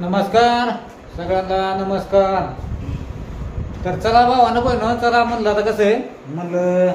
नमस्कार. सगळ्यांना नमस्कार. तर चला भावानं पण चला म्हणलं आता कसं आहे? म्हणलं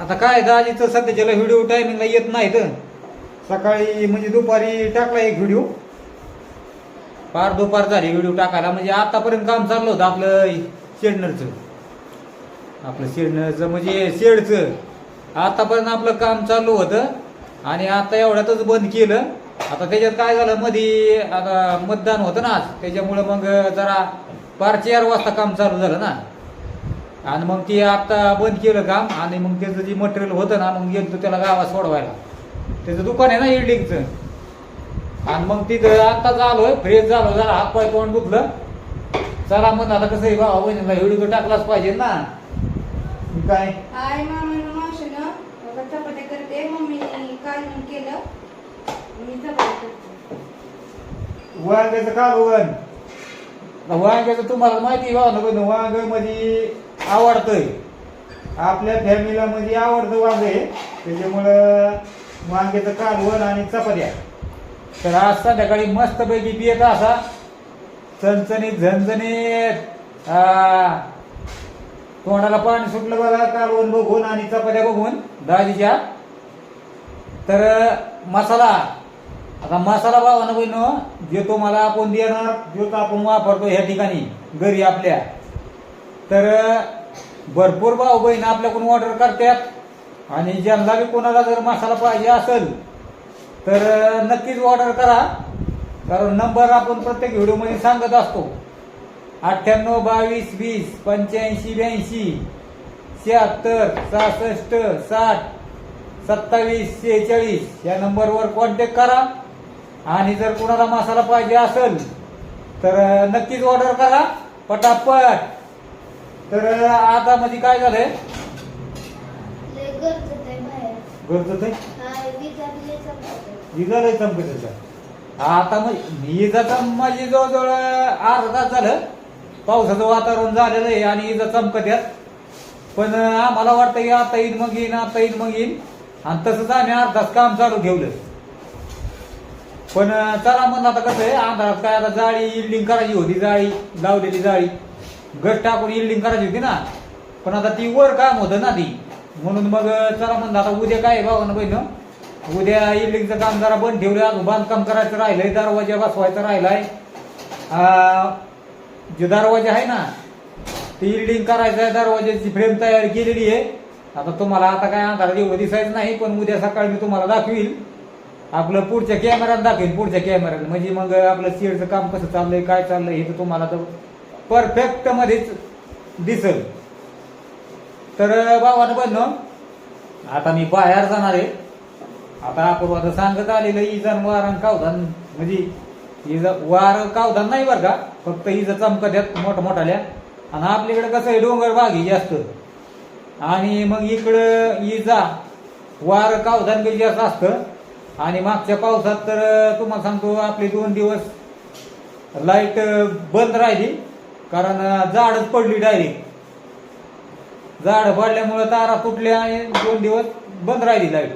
आता काय दाजीचं सध्याच्याला व्हिडिओ टायमिंगला येत नाही तर सकाळी म्हणजे दुपारी टाकला एक व्हिडिओ. पार दुपार झाली व्हिडिओ टाकायला. म्हणजे आतापर्यंत काम चाललं होतं आपलं शेडनरचं. आपलं शेडनरचं म्हणजे शेडचं. आतापर्यंत आपलं काम चालू होतं. आणि आता एवढ्यातच बंद केलं. आता त्याच्यात काय झालं मध्ये आता मतदान होतं ना आज. त्याच्यामुळं मग जरा पार चार वाजता काम चालू झालं ना. आणि मग ते आता बंद केलं काम आणि मग त्याचं जे मटेरियल होतं ना मग गेलं त्याला गावात सोडवायला. त्याचं दुकान आहे ना इल्डिंगचं आणि मग तिथं आत्ताच आलोय फ्रेश झालो जरा हात पाय तोंड दुखलं. चला मग आता कसं आहे भावा बहिणीला व्हिडिओ तर टाकलाच पाहिजे ना. काय? हाय मामानं मावशीनं बघा चपात्या करते मम्मीने कालवण केलं मी चपात्या करते वांग्याचं कालवण वांग्याचं तुम्हाला माहिती आहे भावा ना वांगमध्ये आवडतंय. आपल्या फॅमिलीला मध्ये आवडतं वांग आहे. त्याच्यामुळं वांग्याचं कालवण आणि चपात्या. तर आज संध्याकाळी मस्तपैकी पियत असा. चणचणीत झणझणीत आ, तोंडाला पाणी सुटलं बघा कालवण बघून आणि चपात्या बघून दाजीच्या. तर मसाला. आता मसाला भावानं बहिण जे तो मला आपण देणार जो तो आपण वापरतो ह्या ठिकाणी घरी आपल्या. तर भरपूर भाऊ बहीण आपल्याकडून ऑर्डर करतात. आणि ज्यांना बी कोणाला जर मसाला पाहिजे असेल तर नक्कीच ऑर्डर करा. कारण नंबर आपण प्रत्येक व्हिडिओमध्ये सांगत असतो. अठ्ठ्याण्णव बावीस वीस पंच्याऐंशी ब्याऐंशी शहात्तर सहासष्ट साठ सत्तावीस शेहेचाळीस या नंबरवर कॉन्टॅक्ट करा. आणि जर कोणाला मसाला पाहिजे असेल तर नक्कीच ऑर्डर करा. पटापट. तर आता मध्ये काय झालंय. गरज आहे हाय, विजा बी लय चमकत आता मग इजाचा माझी जवळजवळ अर्धा तास झालं. पावसाचं वातावरण झालेलं आहे आणि इजा चमकत आहेत. पण आम्हाला वाटतं की आता येईन मग येईन आता येईन मग येईन. आणि तसंच आम्ही अर्धाच काम चालू ठेवलं. पण चला म्हणलं आता कसं आहे अंधारात काय आता जाळी इल्डिंग करायची होती जाळी लावलेली जाळी. गट टाकून इल्डिंग करायची होती ना. पण आता ती वर काम होतं ना ती. म्हणून मग चला म्हणलं आता उद्या काय भावानं बहिण? उद्या इल्डिंगचं काम जरा बंद ठेवलं अजून बांधकाम करायचं राहिलंय दरवाजा बसवायचा राहिलाय. जे दरवाजा आहे ना ते इल्डिंग करायचं आहे दरवाजाची फ्रेम तयार केलेली आहे. आता तुम्हाला आता काय अंधारात एवढं दिसायचं नाही पण उद्या सकाळी मी तुम्हाला दाखवील. आपलं पुढच्या कॅमेऱ्यात दाखवेल पुढच्या कॅमेरात म्हणजे मग आपलं सीडचं काम कसं चाललंय काय चाललंय हे तर तुम्हाला तर परफेक्ट मध्येच दिसल. तर भावानं बनणं आता मी बाहेर जाणार आहे. आता आपण आता सांगत आलेलं इजन वारण कावधान. म्हणजे इज वार कावधान नाही बरं का? फक्त इज चमकत द्यात मोठ्या मोठाल्या. आणि आपल्याकडे कसं आहे डोंगर भागी जास्त. आणि मग इकडं इजा वार कावधान बी जास्त असतं. आणि मागच्या पावसात तर तुम्हाला सांगतो आपले दोन दिवस लाइट बंद राहिली. कारण झाडच पडली डायरेक्ट झाड पडल्यामुळे तारा तुटल्या आणि दोन दिवस बंद राहिली लाइट.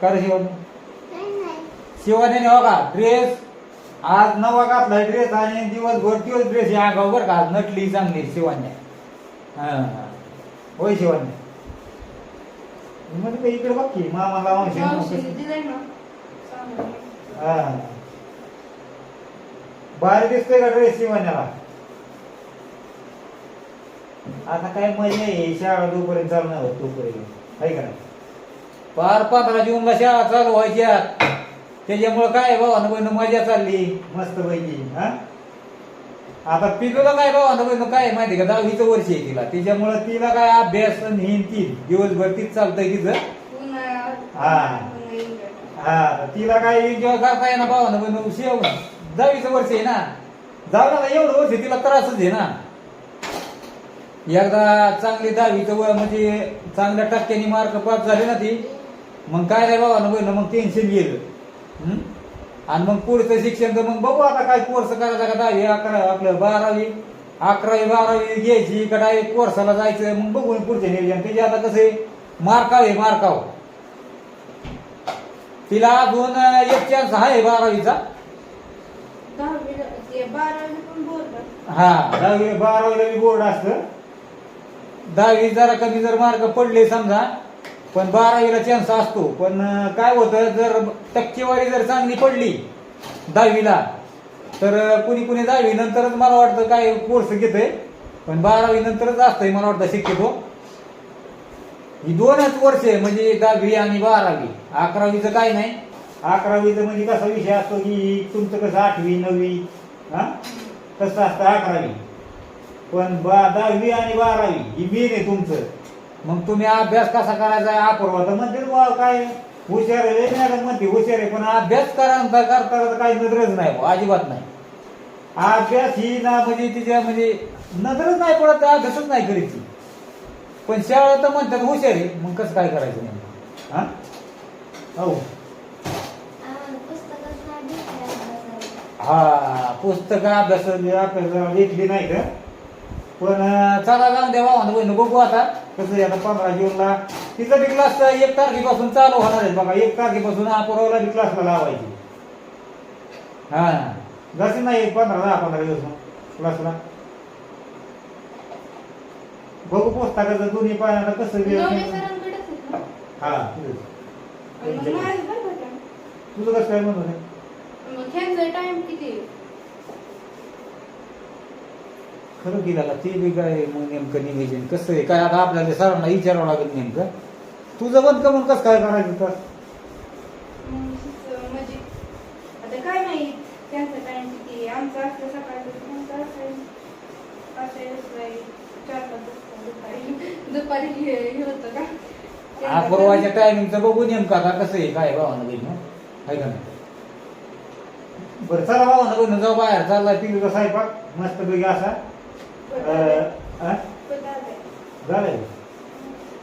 कारण शिवण. शिवाने? बघा ड्रेस आज नवा घातलाय ड्रेस आणि दिवसभर दिवस ड्रेस या बरं का नटली चांगली शिवान्या हा हा. शिवान्या म्हणजे इकडे बघ की मामाला मावशी. हा. भारी दिसतोय का ड्रेस शिवान्याला आता काय मजा आहे शाळा जोपर्यंत चालणार होत तोपर्यंत. आहे का नाही? पार पंधरा जूनला शाळा चालू व्हायच्या त्याच्यामुळं काय भावानं बहिण मजा चालली. मस्त पैकी हा? आता पिकलं काय भावानं बहिण काय माहिती का दहावीचं वर्ष आहे तिला. त्याच्यामुळं तिला काय अभ्यास आणि हे ती दिवसभर तीच चालतंय तिचं. हा. हा तिला काय एन्जॉय करता येणार भावानं बहिण शेव दहावीचं वर्ष आहे ना. जाऊ ना एवढं वर्ष तिला त्रासच आहे ना. एकदा चांगली दहावीचं व म्हणजे चांगल्या टक्क्याने मार्क पास झाले ना ती मग काय नाही बाबा बहिण मग टेन्शन गेलं हं? आणि मग पुढचं शिक्षण तर मग बघू आता काय कोर्स करायचा का दहावी अकरा आपलं बारावी. अकरावी बारावी घ्यायची का डायरेक्ट कोर्साला जायचं मग बघू पुढचं नियोजन. त्याचे आता कसं आहे मार्काव आहे मार्काव. तिला अजून एक चान्स आहे बारावीचा. हा दहावी बारावीला बोर्ड असतं. दहावी जरा कमी जर मार्क पडले समजा पण बारावीला चान्स असतो. पण काय होतं जर टक्केवारी जर चांगली पडली दहावीला तर कुणी कुणी दहावी नंतरच मला वाटतं काय कोर्स घेतोय. पण बारावी नंतरच असतंय मला वाटतं शक्यतो. ही दोनच वर्ष आहे म्हणजे दहावी आणि बारावी. अकरावीचं काय नाही. अकरावीचं म्हणजे कसा विषय असतो की तुमचं कसं आठवी नववी हा? कसं असतं अकरावी? पण बा दहावी आणि बारावी ही मेन आहे तुमचं. मग तुम्ही अभ्यास कसा करायचा? आहे अपूर्वा तर म्हणते बुवा काय हुशार आहे. मॅडम म्हणते हुशार आहे. पण अभ्यास करा करता काही नजरच नाही बुवा, अजिबात नाही. अभ्यास ही ना म्हणजे तिच्या म्हणजे नजरच नाही पडत अभ्यासच नाही करीत ती पण शाळा तर म्हणतात हुशार आहे. मग कसं काय करायचं नेमकं? हा? हो आम्हाला पुस्तकच नाही भेटले अभ्यासाला. हा पुस्तक अभ्यास अभ्यास घेतली नाही का? पण चला जाऊन द्या भावानं बहिण बघू आता कसं आहे आता पंधरा जूनला. तिचं बी क्लास एक तारखेपासून चालू होणार आहे बघा. एक तारखेपासून अपुरावला बी क्लासला लावायची. हा. जसे नाही एक पंधरा दहा पंधरा दिवस क्लासला बघू पुस्तकाचं दोन्ही पायाला कसं नवले वेळ सरांकडेच आहे का? हा तुझं का कसं काय ह्यांचा टाइम किती आहे? खरं का ते बी काय मग नेमकं नियोजन कसं आहे? काय आता आपल्याला सरांना विचारावं लागेल नेमकं. तुझं बंद करून कसं काय करायचं तर? मग म्हणजे आता काय माहीत? त्यांचा टाइम किती आहे आमचा असतं सकाळचं त्यांचा असायचं असायचं दुपारी चार पाच वाजता दुपारी. दुपारी हे हे होतं का? टायमिंगचं बघू नेमकं आता कसं आहे काय भावानं बहिण आहे का नाही? बरं चला भावानं बहिण जाऊ बाहेर चाललाय पिलीचा स्वयंपाक मस्त पैकी असा. झालंय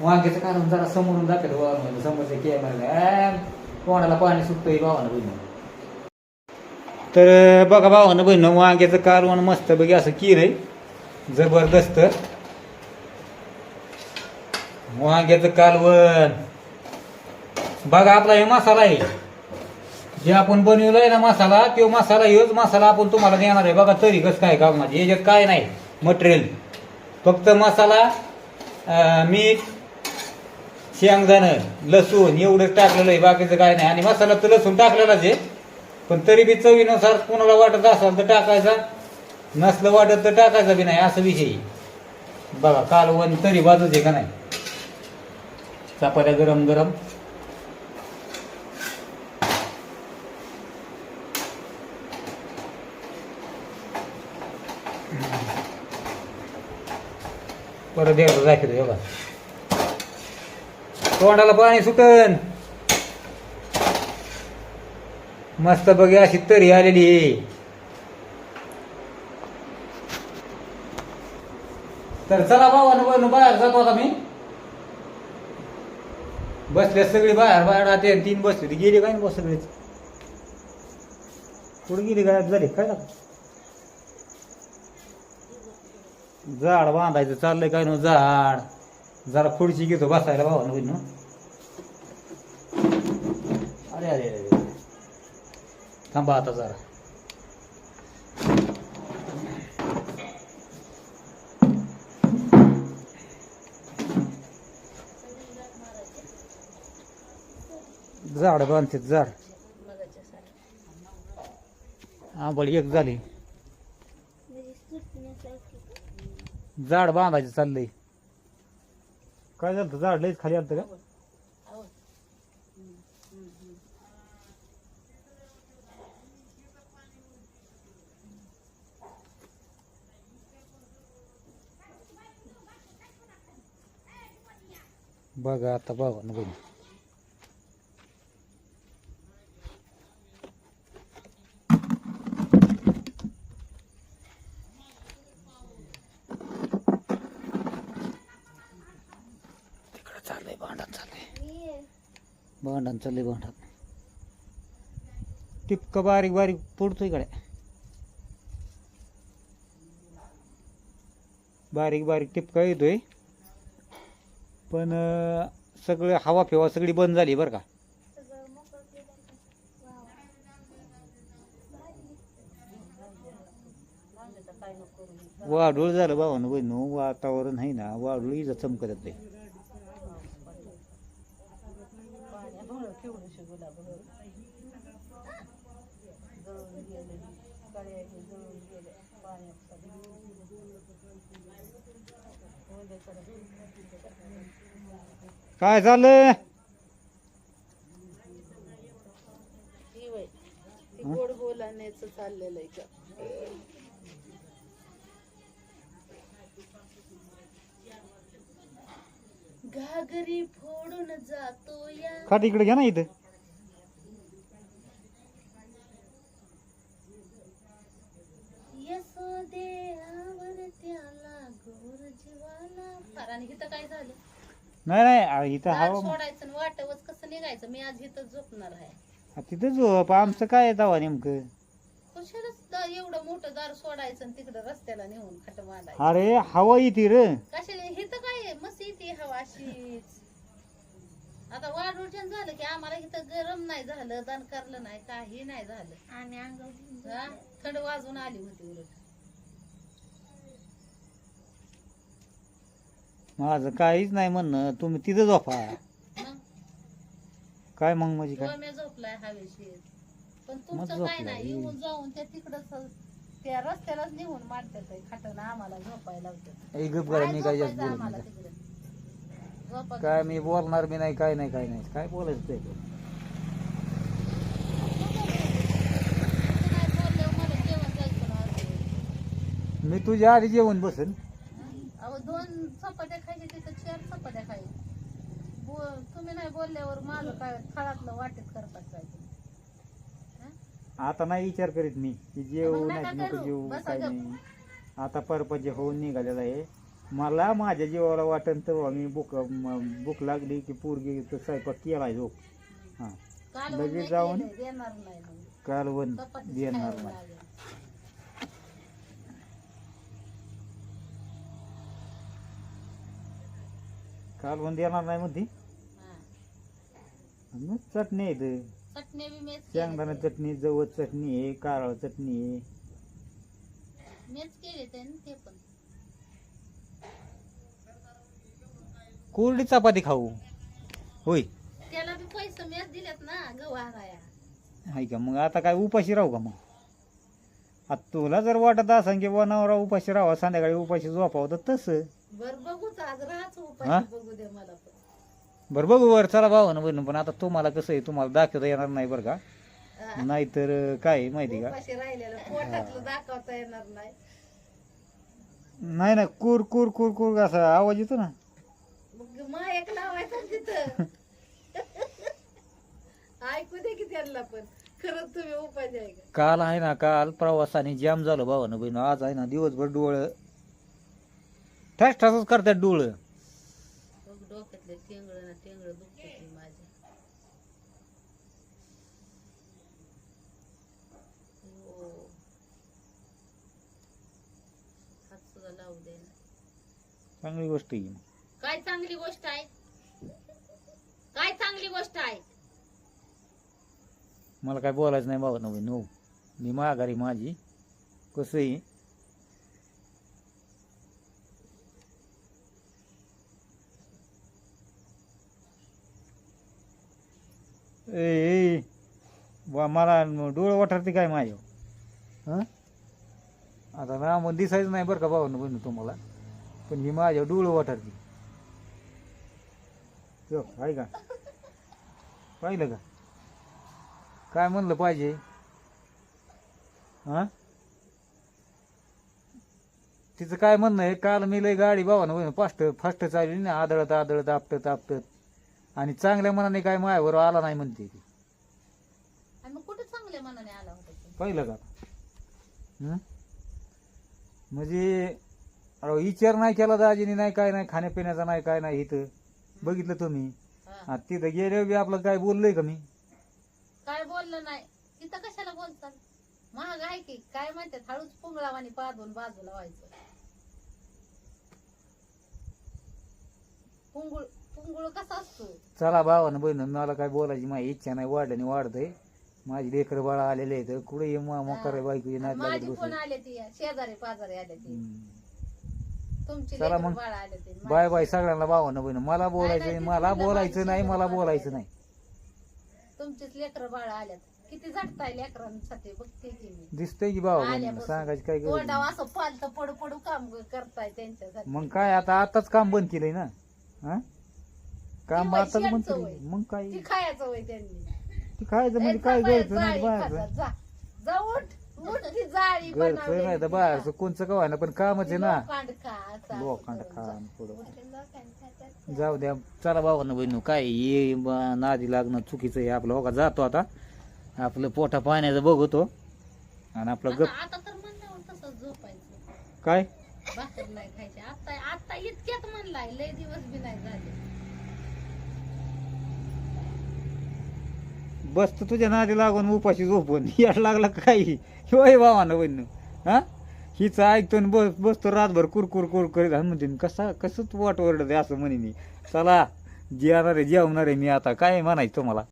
वांग्याचं कारण जरा समोरून दाखल भावानं समोरच्या कॅमेरा कोणाला पाणी सुटतंय भावानं बहिण. तर बघा भावानं बहिण वांग्याचं कारवण मस्त बघी असं की आहे जबरदस्त. वांग्याचं कालवण. बघा आपला हे मसाला आहे. जे आपण बनवलंय ना मसाला तो मसाला हेच मसाला आपण तुम्हाला देणार आहे. बघा तरी कसं काय का म्हणजे याच्यात काय नाही. मटेरियल. फक्त मसाला मीठ शेंगदाणं लसूण एवढंच टाकलेलं आहे बाकीचं काय नाही. आणि मसाला तर लसूण टाकलेलाच आहे पण तरी बी चवीनुसार कोणाला वाटत असाल तर टाकायचा. नसलं वाटत तर टाकायचा बी नाही असं विषय बघा कालवण तरी बाजूच आहे का नाही? चपात्या गरम गरम परत एकदा दाखवतो बघा. तोंडाला पाणी सुटन. मस्त बघ अशी तरी आलेली आहे. तर चला भावानं बाहेर जातो आता मी. बसले सगळी बाहेर बाहेर आता तीन बसले गेली काय ना बस सगळेच? पुढे गेली काय झाली काय ना झाड बांधायचं चाललंय काय न झाड. जरा खुर्ची घेतो बसायला भावानं बहिण अरे अरे अरे अरे. थांबा आता जरा. झाड बांधते झाड. हा बळी एक झाली म्हणजे सुटण्यासारखी. झाड बांधायचं चाललंय. काय झालं झाड लयच खाली आलं का? बघा आता बघा ना बघा भांडण चालली भांडण. टिपकं बारीक बारीक पडतो इकडे. बारीक बारीक टिपक येतोय. पण सगळं हवा फेवा सगळी बंद झाली बरं का? वाढूळ झालं भावानं बहिणू. वातावरण आहे ना वाढूळ इजा चमकत येते केवढीशी गुलाब जळून गेले कळ्या हे जळून गेले पाण्यात काय झालं ती वय ती गोड बोलाण्याचं चाललेलं आहे का? घागरी फोडून जातो या खाट इकडे घ्या ना इथं. यशोदेवर त्याला गोर जीवाला फार आणि इथं काय झालं? नाही नाही आ, इथं दार हवा सोडायचं आणि वाटवच कसं निघायचं? मी आज इथं झोपणार आहे. आ, तिथं झोप. आमचं काय दावा नेमकं? कशालाच दा- एवढं मोठं दार सोडायचं आणि तिकडं रस्त्याला नेऊन खट मांडायचं. अरे हवा येते र. कशाला? इथं काय? मस्त येते. अशीच आता वाढवचन झालं की आम्हाला इथं गरम नाही झालं दण करलं नाही काही नाही झालं. आणि अंगावर हा? थंड वाजून आली होती उलट. माझं काहीच नाही म्हणणं. तुम्ही तिथं झोपा. मग? काय मग म्हणजे काय? मी झोपलाय हवेशीर. पण तुमचं काय झोपलाय. नाही? येऊन जाऊन त्या तिकडं त्या रस्त्यालाच नेऊन मारतात खाटणं आम्हाला झोपायला लावतात. ए, गप करा मी काय जास्त बोलत नाही. काय मी बोलणार मी नाही काय नाही काय नाही काय बोलायचं ते. मी तुझ्या आधी जेवण बसन अहो दोन चपात्या खायचे तिथं चार चपात्या खायचे बो तुम्ही नाही बोलल्यावर माझं काय थळातलं वाटेत करतात काय ते. आता नाही विचार करीत मी की जेवू मग नका नाही करू. जेवू बसा काय गप. नाही आता परपंच होऊन निघालेला आहे मला माझ्या जीवाला वाटन तेव्हा मी भूक म- भूक लागली की पोरगी तर स्वयंपाक केलाय झोप हा काल लगेच जाऊन? केलंय, देणार नाही मग. कालवण चपातीच देणार खायला नाही लागेल. कालवण देणार नाही म्हणती हा. मग चटणी आहे इथं. चटणी बी मीच शेंगदाणा चटणी जवळ चटणी आहे कारळ चटणी आहे मीच केले ते न ते पण कोरडी चपाती खाऊ. होय. त्याला बी पैसे मीच दिलेत ना आहे का मग आता काय उपाशी राहू का मग? आता तुला जर वाटत असेल की बुवा नवरा उपाशी राहावा संध्याकाळी उपाशी झोपावं तर तसं. बर बघूच आज राहाच हा? बघू दे मला पण. बरं बघू वर चला भावानं बहिण पण. आता तुम्हाला कसं आहे तुम्हाला दाखवता येणार नाही बरं का? हा. नाहीतर अं, काय आहे माहिती का? उपाशी राहिलेलं पोटातलं दाखवता येणार नाही. नाही ना कुर कुर कुर कुर असा आवाज येतो ना. मग एक लावायचा तिथं. ऐकू दे की त्यांना पण. खरंच तुम्ही आहे का? काल आहे ना काल प्रवासाने जाम झालं भावानं बहिण. आज आहे ना दिवसभर डोळं. ठस ठसच करतात डोळं. डोक्यातले टेंगळ ना टेंगळ दुखते माझ्या. हो. हात सुद्धा लावू दे ना. चांगली गोष्ट आहे. काय चांगली गोष्ट आहे? काय चांगली गोष्ट आहे? मला काय बोलायचं नाही बाबा नवीन हो मी माघारी माझी. कसं आहे? ए बा मला डोळं वाटते काय माझ्या हं? आता ना मग दिसायचं नाही बरं का भाऊ बहिण तुम्हाला. पण ही माझ्या डोळं वाटते आहे का? पाहिलं का? काय म्हणलं पाहिजे? हा? तिचं काय म्हणणं आहे? काल मी लय गाडी भावानं फास्ट फास्ट चालली ना आदळत आदळत आपटत आपटत. आणि चांगल्या मनाने काय मायावर आला नाही म्हणते ती? पाहिलं का? म्हणजे विचार नाही केला दाजीने नाही काय नाही खाण्यापिण्याचा नाही काय नाही इथं. बघितलं तुम्ही. हा. तिथं गेल्यावर बी आपलं काय बोललंय का मी? काय बोललं नाही. तिथं कशाला बोलतात? महाग आहे की? काय म्हणतात हळूच पुंगळावानी पादून बाजूला व्हायचं. पुंगुळ पुंगुळ कसा असतो? चला भावानं बहिण मला काय बोलायची माझी इच्छा नाही वाढल्याने वाढतंय. माझी लेकर बाळा आलेले आहेत. कुठे मोकार बायको माझी. आले ती? शेजारी पाजारी आले ती. तुमची चला लेकरं मग. बाळ आले ते बाय बाय सगळ्यांना भावानं बहिण मला बोलायचं नाही, मला बोलायचं नाही मला बोलायचं नाही. तुमचीच लेकर बाळ आल्यात. किती झटताय लेकरांसाठी बघते की मी. दिसतंय की भावा बहिणीला आल्यापासून. सांगायची काय गरज तोंडावर नाही. असं पालत पडू पडू काम करताय त्यांच्यासाठी मग काय आता आताच काम बंद केलंय ना? हा? काम ती आताच बंद वय. मग काय? ती खायचं वय त्यांनी. ती खायचं म्हणजे काय जा बाहेर, घ्यायचं नाही बाहेरचं जा. जा उठ. जाळी घरचं बनवलेली नाही तर बाहेरचं. कोणचं कवा ना पण कामच आहे ना. लोखंड खा असं. असं लोखंड करून खा जा. आणि पुढं. जाऊ द्या. चला भावानं बहिणू काय ये ब- नादी लागणं चुकीचं आहे आपलं. हो का? जातो आता. आपलं पोटा पाण्याचं बघतो. आणि आपलं गप. आता तर म्हणल्यावर तसंच झोपायचं. काय? भाकर नाही खायची. आता आता इतक्यात म्हणलाय लय दिवस बी नाही झाले. बस तर तुझ्या नादी लागून उपाशी झोपून. याड लागला काही? होय भावानं बहिण हा? हिचं ऐकतो आणि बस बसतो रातभर कुरकुर कुर करीत आणि म्हणते कसा कसं तू वाट ओरडते असं म्हणे मी. चला जेवणार आहे जेवणार आहे मी आता. काय म्हणायचं तुम्हाला?